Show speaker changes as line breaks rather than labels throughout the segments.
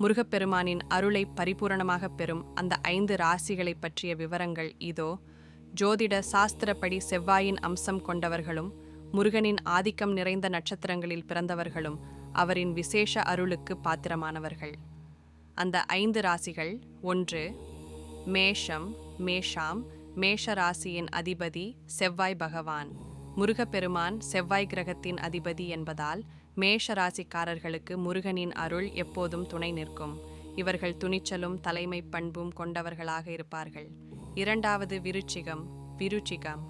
முருகப்பெருமானின் அருளை பரிபூரணமாக பெறும் அந்த ஐந்து ராசிகளை பற்றிய விவரங்கள் இதோ. ஜோதிட சாஸ்திரப்படி செவ்வாயின் அம்சம் கொண்டவர்களும் முருகனின் ஆதிக்கம் நிறைந்த நட்சத்திரங்களில் பிறந்தவர்களும் அவரின் விசேஷ அருளுக்கு பாத்திரமானவர்கள். அந்த ஐந்து ராசிகள் ஒன்று மேஷம் மேஷாம் மேஷ ராசியின் அதிபதி செவ்வாய் பகவான். முருகப்பெருமான் செவ்வாய் கிரகத்தின் அதிபதி என்பதால் மேஷ ராசிக்காரர்களுக்கு முருகனின் அருள் எப்போதும் துணை நிற்கும். இவர்கள் துணிச்சலும் தலைமை பண்பும் கொண்டவர்களாக இருப்பார்கள். இரண்டாவது விருச்சிகம் விருச்சிகம்.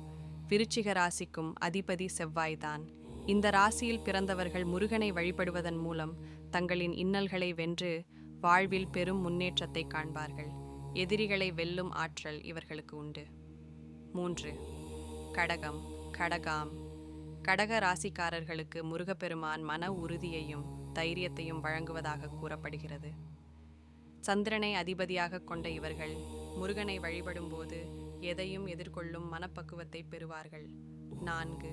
விருச்சிக ராசிக்கும் அதிபதி செவ்வாய்தான். இந்த ராசியில் பிறந்தவர்கள் முருகனை வழிபடுவதன் மூலம் தங்களின் இன்னல்களை வென்று வாழ்வில் பெரும் முன்னேற்றத்தை காண்பார்கள். எதிரிகளை வெல்லும் ஆற்றல் இவர்களுக்கு உண்டு. மூன்று. கடகம் கடகாம். கடக ராசிக்காரர்களுக்கு முருகப்பெருமான் மன உறுதியையும் தைரியத்தையும் வழங்குவதாக கூறப்படுகிறது. சந்திரனை அதிபதியாக கொண்ட இவர்கள் முருகனை வழிபடும்போது எதையும் எதிர்கொள்ளும் மனப்பக்குவத்தை பெறுவார்கள். நான்கு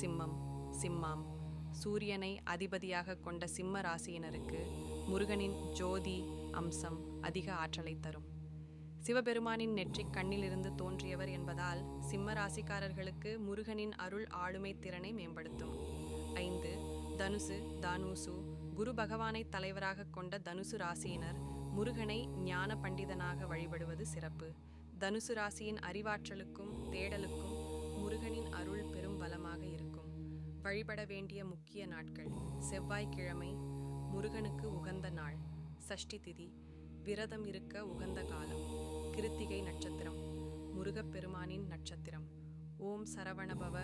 சிம்மம் சிம்மாம். சூரியனை அதிபதியாக கொண்ட சிம்ம ராசியினருக்கு முருகனின் ஜோதி அம்சம் அதிக ஆற்றலை தரும். சிவபெருமானின் நெற்றிக் கண்ணிலிருந்து தோன்றியவர் என்பதால் சிம்ம ராசிக்காரர்களுக்கு முருகனின் அருள் ஆளுமை திறனை மேம்படுத்தும். ஐந்து தனுசு தானூசு குரு பகவானை தலைவராக கொண்ட தனுசு ராசியினர் முருகனை ஞான பண்டிதனாக வழிபடுவது சிறப்பு. தனுசு ராசியின் அறிவாற்றலுக்கும் தேடலுக்கும் முருகனின் அருள் பெரும் பலமாக இருக்கும். வழிபட வேண்டிய முக்கிய நாட்கள். செவ்வாய்க்கிழமை முருகனுக்கு உகந்த நாள். சஷ்டி திதி. விரதம் இருக்க உகந்த காலம். கிருத்திகை நட்சத்திரம் முருகப்பெருமானின் நட்சத்திரம். ஓம் சரவணபவ